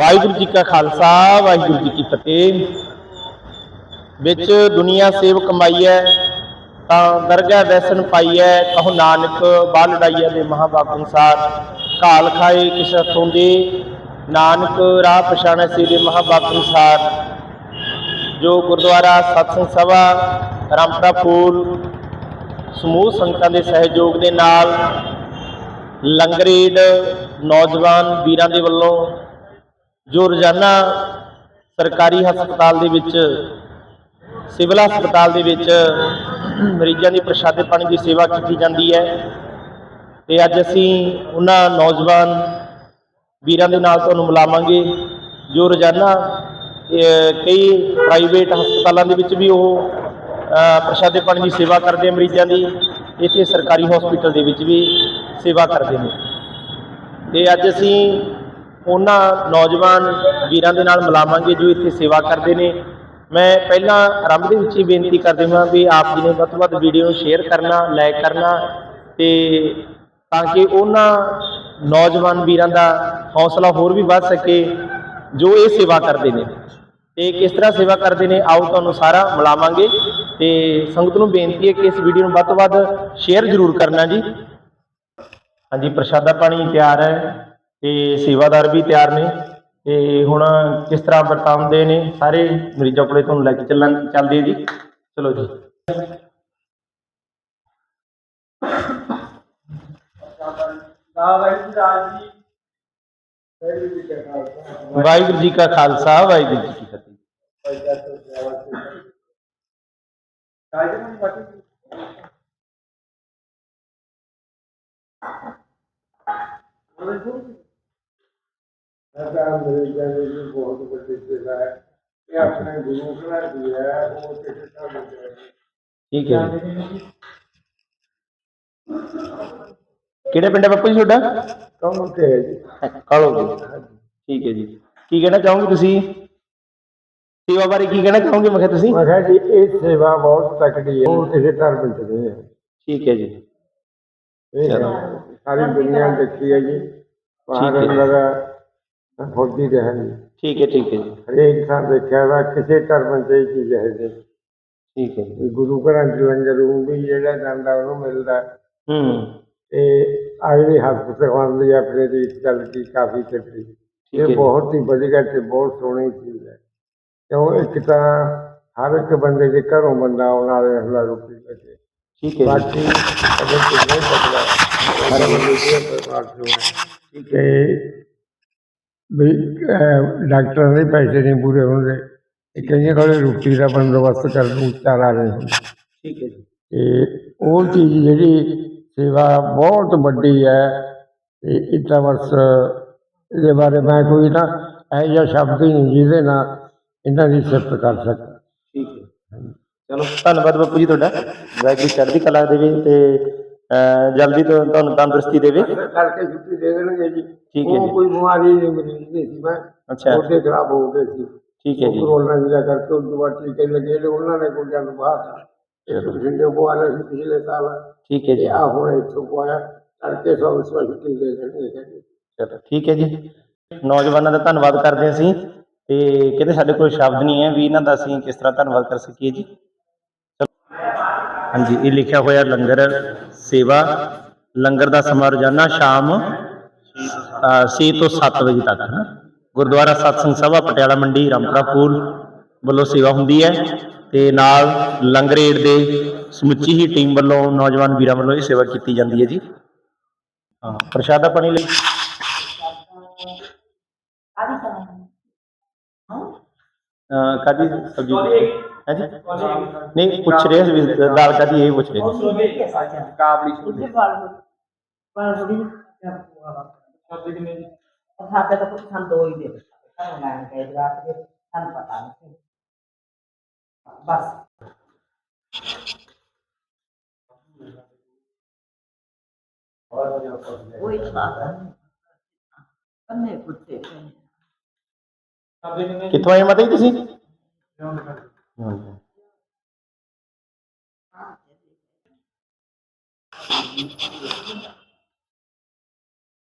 ਵਾਹਿਗੁਰੂ ਜੀ ਕਾ ਖਾਲਸਾ, ਵਾਹਿਗੁਰੂ ਜੀ ਕੀ ਫਤਿਹ। ਵਿੱਚ ਦੁਨੀਆ ਸੇਵ ਕਮਾਈਐ ਤਾਂ ਦਰਗਾਹ ਵੈਸਨ ਪਾਈਐ ਕਹੋ ਨਾਨਕ ਬਾਲ ਲੜਾਈਆ ਦੇ ਮਹਾਂਬਾਪ ਅਨੁਸਾਰ ਕਾਲ ਖਾਏ ਕਿਸ ਹੱਥੋਂ ਦੇ। ਨਾਨਕ ਰਾਹ ਪਛਾਣੈ ਸੀ ਦੇ ਮਹਾਂਬਾਪ ਅਨੁਸਾਰ, ਜੋ ਗੁਰਦੁਆਰਾ, ਸਤਸੰਗ ਸਭਾ, ਰਾਮਪੁਰਾ ਫੂਲ ਸਮੂਹ ਸੰਗਤਾਂ ਦੇ ਸਹਿਯੋਗ ਦੇ ਨਾਲ ਲੰਗਰੇਡ ਨੌਜਵਾਨ ਵੀਰਾਂ ਦੇ ਵੱਲੋਂ ਜੋ ਰੋਜ਼ਾਨਾ ਸਰਕਾਰੀ ਹਸਪਤਾਲ ਦੇ ਵਿੱਚ, ਸਿਵਲ ਹਸਪਤਾਲ ਦੇ ਵਿੱਚ ਮਰੀਜ਼ਾਂ ਦੀ ਪ੍ਰਸ਼ਾਦੇ ਪਾਣੀ ਦੀ ਸੇਵਾ ਕੀਤੀ ਜਾਂਦੀ ਹੈ ਤੇ ਅੱਜ ਅਸੀਂ ਉਹਨਾਂ ਨੌਜਵਾਨ ਵੀਰਾਂ ਦੇ ਨਾਲ ਤੁਹਾਨੂੰ ਮਿਲਾਵਾਂਗੇ ਜੋ ਰੋਜ਼ਾਨਾ ਕਈ ਪ੍ਰਾਈਵੇਟ ਹਸਪਤਾਲਾਂ ਦੇ ਵਿੱਚ ਵੀ ਉਹ ਪ੍ਰਸ਼ਾਦੇ ਪਾਣੀ ਦੀ ਸੇਵਾ ਕਰਦੇ ਮਰੀਜ਼ਾਂ ਦੀ, ਇੱਥੇ ਸਰਕਾਰੀ ਹਸਪੀਟਲ ਦੇ ਵਿੱਚ ਵੀ ਸੇਵਾ ਕਰਦੇ ਨੇ। ਤੇ ਅੱਜ ਅਸੀਂ ਉਹਨਾਂ ਨੌਜਵਾਨ ਵੀਰਾਂ ਦੇ ਨਾਲ ਮਿਲਾਵਾਂਗੇ ਜੋ ਇੱਥੇ ਸੇਵਾ ਕਰਦੇ ਨੇ। ਮੈਂ ਪਹਿਲਾਂ ਆਰੰਭ ਦੇ ਵਿੱਚ ਹੀ ਬੇਨਤੀ ਕਰ ਦੇਵਾਂ ਵੀ ਆਪ ਜੀ ਨੇ ਵੱਧ ਤੋਂ ਵੱਧ ਵੀਡੀਓ ਨੂੰ ਸ਼ੇਅਰ ਕਰਨਾ ਲਾਈਕ ਕਰਨਾ ਤੇ ਤਾਂ ਕਿ ਉਹਨਾਂ ਨੌਜਵਾਨ ਵੀਰਾਂ ਦਾ ਹੌਸਲਾ ਹੋਰ ਵੀ ਵੱਧ ਸਕੇ ਜੋ ਇਹ ਸੇਵਾ ਕਰਦੇ ਨੇ। ਤੇ ਕਿਸ ਤਰ੍ਹਾਂ ਸੇਵਾ ਕਰਦੇ ਨੇ, ਆਓ ਤੁਹਾਨੂੰ ਸਾਰਾ ਮਿਲਾਵਾਂਗੇ ਤੇ ਸੰਗਤ ਨੂੰ ਬੇਨਤੀ ਹੈ ਕਿ ਇਸ ਵੀਡੀਓ ਨੂੰ ਵੱਧ ਤੋਂ ਵੱਧ ਸ਼ੇਅਰ ਜ਼ਰੂਰ ਕਰਨਾ ਜੀ। ਹਾਂਜੀ, ਪ੍ਰਸ਼ਾਦਾ ਪਾਣੀ ਤਿਆਰ ਹੈ। ਤੇ ਸੇਵਾਦਾਰ ਵੀ ਤਿਆਰ ਨੇ ਤੇ ਹੁਣ ਕਿਸ ਤਰ੍ਹਾਂ ਵਰਤਾਉਂਦੇ ਨੇ ਸਾਰੇ ਮਰੀਜ਼ਾਂ ਕੋਲੇ ਤੁਹਾਨੂੰ ਲੈ ਕੇ ਚੱਲਣ ਚੱਲਦੇ ਜੀ। ਚਲੋ ਜੀ। ਵਾਹਿਗੁਰੂ ਜੀ ਕਾ ਖਾਲਸਾ ਵਾਹਿਗੁਰੂ ਜੀ ਕੀ ਫਤਿਹ। ਸਰਕਾਰ ਮੇਰੇ ਕਹਿੰਦੇ ਜੀ ਬਹੁਤ ਵੱਡੀ ਸੇਵਾ ਹੈ ਇਹ ਆਪਣੇ ਗੁਰੂ ਘਰਾਂ ਦੀ ਹੈ ਉਹ ਕਿਸੇ ਦੀ ਠੀਕ ਹੈ ਜੀ। ਕਿਹੜੇ ਪਿੰਡ ਹੈ ਬਾਪੂ ਜੀ ਤੁਹਾਡਾ? ਕੌਣ ਤੇ ਹੈ ਜੀ? ਕਾਲੋ ਜੀ। ਠੀਕ ਹੈ ਜੀ। ਕੀ ਕਹਿਣਾ ਚਾਹੋਗੇ ਤੁਸੀਂ? ਸੇਵਾ ਬਾਰੇ ਕੀ ਕਹਿਣਾ ਚਾਹੋਗੇ? ਮੈਂ ਕਿਹਾ ਤੁਸੀਂ? ਮੈਂ ਕਿਹਾ ਜੀ ਇਹ ਸੇਵਾ ਬਹੁਤ ਤਕੜੀ ਹੈ ਉਹ ਕਿਸੇ ਧਰਮ ਨਹੀਂ ਹੈ। ਠੀਕ ਹੈ ਜੀ। ਇਹ ਹੈ। ਸਾਰੀ ਦੁਨੀਆ ਦੇਖੀ ਹੈ ਜੀ। ਹੈ। ਅੰਦਰ ਫੌਜੀ ਰਹੇ ਜੀ ਠੀਕ ਹੈ ਠੀਕ ਹੈ ਜੀ। ਹਰੇਕ ਥਾਂ ਦੇਖਿਆ ਵਾ ਕਿਸੇ ਧਰਮ ਇਹ ਚੀਜ਼ ਹੈ ਜੀ ਠੀਕ ਹੈ ਜੀ। ਗੁਰੂ ਘਰਾਂ 'ਚ ਲੰਗਰ ਉਹ ਵੀ ਜਿਹੜਾ ਜਾਂਦਾ ਉਹਨੂੰ ਮਿਲਦਾ। ਹੂੰ। ਤੇ ਆ ਜਿਹੜੀ ਹਸਪਤਾਲ ਦੀ ਆਪਣੇ ਦੀ ਚੱਲਦੀ ਕਾਫੀ ਚੱਲਦੀ ਠੀਕ ਹੈ ਇਹ ਜੀ। ਬਹੁਤ ਹੀ ਵਧੀਆ ਤੇ ਬਹੁਤ ਸੋਹਣੀ ਚੀਜ਼ ਹੈ। ਕਿਉਂ ਇੱਕ ਤਾਂ ਹਰ ਇੱਕ ਬੰਦੇ ਦੇ ਘਰੋਂ ਬੰਦਾ ਆਉਣ ਵਾਲੇ ਹੁੰਦਾ ਰੋਟੀ ਲੈ ਕੇ। ਠੀਕ ਹੈ ਜੀ। ਬਾਕੀ ਅਗਰ ਕੋਈ ਨਹੀਂ ਬਦਲਾ ਹਰ ਬੰਦੇ ਦੇ ਪਰਿਵਾਰ ਚੋਂ ਹੈ। ਠੀਕ ਹੈ ਤੇ ਵੀ ਡਾਕਟਰਾਂ ਦੇ ਪੈਸੇ ਨਹੀਂ ਪੂਰੇ ਹੁੰਦੇ। ਇਹ ਕਈਆਂ ਕੋਲੇ ਰੋਟੀ ਦਾ ਬੰਦੋਬਸਤ ਕਰਨ ਨੂੰ ਚਾਰਾ ਰਹੇ ਠੀਕ ਹੈ ਜੀ। ਤੇ ਉਹ ਚੀਜ਼ ਜਿਹੜੀ ਸੇਵਾ ਬਹੁਤ ਵੱਡੀ ਹੈ ਤੇ ਤਾਂ ਬਸ ਇਹਦੇ ਬਾਰੇ ਮੈਂ ਕੋਈ ਨਾ ਇਹੋ ਜਿਹਾ ਸ਼ਬਦ ਹੀ ਨਹੀਂ ਜਿਹਦੇ ਨਾਲ ਇਹਨਾਂ ਦੀ ਸਿਫਤ ਕਰ ਸਕਾਂ। ਠੀਕ ਹੈ। ਚਲੋ ਧੰਨਵਾਦ ਬਾਪੂ ਜੀ ਤੁਹਾਡਾ। ਵਾਹਿਗੁਰੂ ਚੜ੍ਹਦੀ ਕਲਾ ਦੇਵੇ ਤੇ ਜਲਦੀ ਤੋਂ ਤੁਹਾਨੂੰ ਤੰਦਰੁਸਤੀ ਦੇਵੇ। ਕਰਕੇ ਛੁੱਟੀ ਦੇ ਦੇਣਗੇ ਜੀ। ਠੀਕ ਹੈ ਉਹ ਜੀ। ਕੋਈ ਬਿਮਾਰੀ ਨਹੀਂ ਮਰੀਜ਼ ਨਹੀਂ ਸੀ ਮੈਂ। ਅੱਛਾ। ਉਹਦੇ ਖਰਾਬ ਹੋ ਗਏ ਸੀ। ਠੀਕ ਹੈ ਜੀ। ਕਰੋਨਾ ਜਿਹੜਾ ਕਰਕੇ ਉਹ ਦੁਆ ਟੀਕੇ ਲੱਗੇ ਤੇ ਉਹਨਾਂ ਨੇ ਕੋਈ ਜਨ ਬਾਹਰ ਇੱਕ ਬਠਿੰਡੇ ਕੋ ਆਇਆ ਸੀ ਪਿਛਲੇ ਸਾਲ। ਠੀਕ ਹੈ ਜੀ। ਆ ਹੁਣ ਇੱਥੋਂ ਕੋ ਆਇਆ ਕਰਕੇ ਸਭ ਛੁੱਟੀ ਦੇ ਦੇਣਗੇ। ਚਲੋ ਠੀਕ ਹੈ ਜੀ। ਨੌਜਵਾਨਾਂ ਦਾ ਧੰਨਵਾਦ ਕਰਦੇ ਹਾਂ ਅਸੀਂ। ਤੇ ਕਹਿੰਦੇ ਸਾਡੇ ਕੋਲ ਸ਼ਬਦ ਨਹੀਂ ਹੈ ਵੀ ਇਹਨਾਂ ਦਾ ਅਸੀਂ ਕਿਸ ਤਰ੍ਹਾਂ ਧੰਨਵਾਦ ਕਰ ਸਕੀਏ ਜੀ। ਹਾਂਜੀ ਇਹ ਲਿਖਿਆ ਹੋਇਆ ਲੰਗਰ ਸੇਵਾ ਲੰਗਰ ਦਾ ਸਮਾਂ ਰੋਜ਼ਾਨਾ ਸ਼ਾਮ 6 ਤੋਂ 7 ਵਜੇ ਤੱਕ ਹੈ ਗੁਰਦੁਆਰਾ ਸਤਸੰਗ ਸਭਾ ਪਟਿਆਲਾ ਮੰਡੀ ਰਾਮਪੁਰਾ ਫੂਲ ਵੱਲੋਂ ਸੇਵਾ ਹੁੰਦੀ ਹੈ ਤੇ ਨਾਲ ਲੰਗਰ ਏਡ ਦੇ ਸਮੁੱਚੀ ਹੀ ਟੀਮ ਵੱਲੋਂ ਨੌਜਵਾਨ ਵੀਰਾਂ ਵੱਲੋਂ ਇਹ ਸੇਵਾ ਕੀਤੀ ਜਾਂਦੀ ਹੈ ਜੀ। ਹਾਂ ਪ੍ਰਸ਼ਾਦਾ ਪਾਣੀ ਲਈ। ਅਹ ਕਾਦੀ ਸਬਜ਼ੀ ਹੈ ਜੀ? ਨਹੀਂ ਪੁੱਛ ਰਹੇ ਸੀ ਦਾਲ ਕਾਦੀ ਇਹ ਪੁੱਛ ਰਹੇ ਨੇ ਕਾਬਲੀ ਛੋਲੇ ਸਾਡੇ ਤਾਂ ਕੁਝ ਸਾਨੂੰ ਦੋ ਹੀ ਦੇ ਦਿੱਤਾ। ਸਾਨੂੰ ਲੈਣ ਗਏ ਜਵਾਕ ਦੇ ਸਾਨੂੰ ਪਤਾ ਨਹੀਂ ਸੀ। ਬਸ। ਉਹੀ ਤਾਂ ਬਾਤ ਹੈ ਅੰਨੇ ਕੁੱਤੇ ਕਿੱਥੋਂ ਆਏ ਮਾਤਾ ਜੀ ਤੁਸੀਂ? ਹਾਂਜੀ।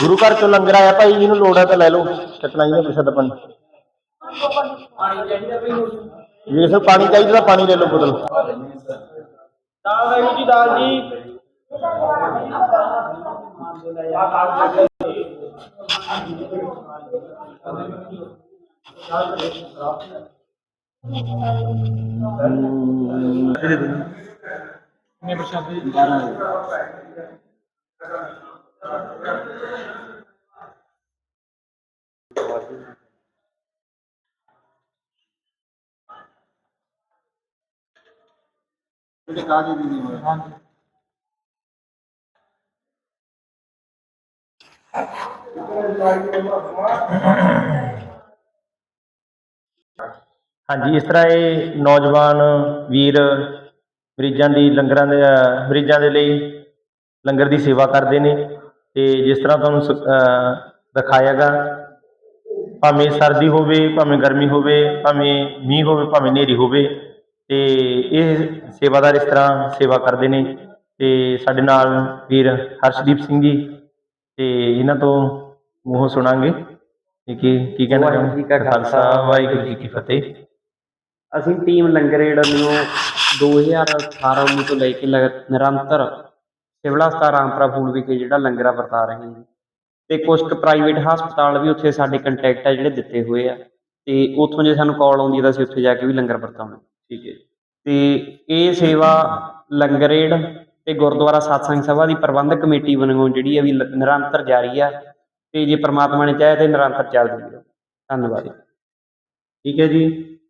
ਗੁਰੂ ਘਰ ਚੋਂ ਲੰਗਰ ਆਇਆ ਭਾਈ, ਜਿਹਨੂੰ ਲੋੜ ਹੈ ਤਾਂ ਲੈ ਲਓ, ਚੱਕਣਾ ਹੀ ਨਹੀਂ ਪ੍ਰਸ਼ਾਦਾ ਪਾਣੀ। ਜੇ ਕਿਸੇ ਪਾਣੀ ਚਾਹੀਦਾ ਤਾਂ ਪਾਣੀ ਲੈ ਲਓ ਬੋਤਲ। ਦਾਲ ਵਾਹਿਗੁਰੂ ਜੀ, ਦਾਲ ਜੀ। Bir de gazi dinliyorum. ਹਾਂਜੀ ਇਸ ਤਰ੍ਹਾਂ ਇਹ ਨੌਜਵਾਨ ਵੀਰ ਮਰੀਜ਼ਾਂ ਦੀ ਲੰਗਰਾਂ ਦੇ ਮਰੀਜ਼ਾਂ ਦੇ ਲਈ ਲੰਗਰ ਦੀ ਸੇਵਾ ਕਰਦੇ ਨੇ ਤੇ ਜਿਸ ਤਰ੍ਹਾਂ ਤੁਹਾਨੂੰ ਦਿਖਾਇਆਗਾ ਭਾਵੇਂ ਸਰਦੀ ਹੋਵੇ ਭਾਵੇਂ ਗਰਮੀ ਹੋਵੇ ਭਾਵੇਂ ਮੀਂਹ ਹੋਵੇ ਭਾਵੇਂ ਹਨੇਰੀ ਹੋਵੇ ਤੇ ਇਹ ਸੇਵਾਦਾਰ ਇਸ ਤਰ੍ਹਾਂ ਸੇਵਾ ਕਰਦੇ ਨੇ ਤੇ ਸਾਡੇ ਨਾਲ ਵੀਰ ਹਰਸ਼ਦੀਪ ਸਿੰਘ ਜੀ ਤੇ ਇਹਨਾਂ ਤੋਂ ਮੂੰਹੋਂ ਸੁਣਾਂਗੇ ਕਿ ਕੀ ਕੀ ਕਹਿਣਾ ਕਾ ਖਾਲਸਾ, ਵਾਹਿਗੁਰੂ ਜੀ ਕੀ ਫਤਿਹ। ਅਸੀਂ ਟੀਮ ਲੰਗਰ ਲੰਗਰੇੜ ਨੂੰ 2018 19 ਤੋਂ ਲੈ ਕੇ ਲਗ- ਨਿਰੰਤਰ ਸਿਵਲ ਹਸਪਤਾਲ ਰਾਮਪੁਰਾ ਫੂਲ ਵਿਖੇ ਜਿਹੜਾ ਲੰਗਰਾਂ ਵਰਤਾ ਰਹੇ ਹਾਂ ਜੀ। ਤੇ ਕੁਝ ਕੁ ਪ੍ਰਾਈਵੇਟ ਹਸਪਤਾਲ ਵੀ ਉੱਥੇ ਸਾਡੇ ਕੰਟੈਕਟ ਆ ਜਿਹੜੇ ਦਿੱਤੇ ਹੋਏ ਆ। ਤੇ ਉੱਥੋਂ ਜੇ ਸਾਨੂੰ ਕਾਲ ਆਉਂਦੀ ਹੈ ਤਾਂ ਅਸੀਂ ਉੱਥੇ ਜਾ ਕੇ ਵੀ ਲੰਗਰ ਵਰਤਾਉਣਾ ਠੀਕ ਹੈ ਤੇ ਇਹ ਸੇਵਾ ਲੰਗਰੇੜ ਤੇ ਗੁਰਦੁਆਰਾ ਸਤਸੰਗ ਸਭਾ ਦੀ ਪ੍ਰਬੰਧਕ ਕਮੇਟੀ ਵੱਲੋਂ ਜਿਹੜੀ ਆ ਵੀ ਲ- ਨਿਰੰਤਰ ਜਾਰੀ ਆ। ਤੇ ਜੇ ਪ੍ਰਮਾਤਮਾ ਨੇ ਚਾਹਿਆ ਤੇ ਨਿਰੰਤਰ ਚੱਲਦੀ ਰਹੂ ਧੰਨਵਾਦ ਠੀਕ ਹੈ ਜੀ।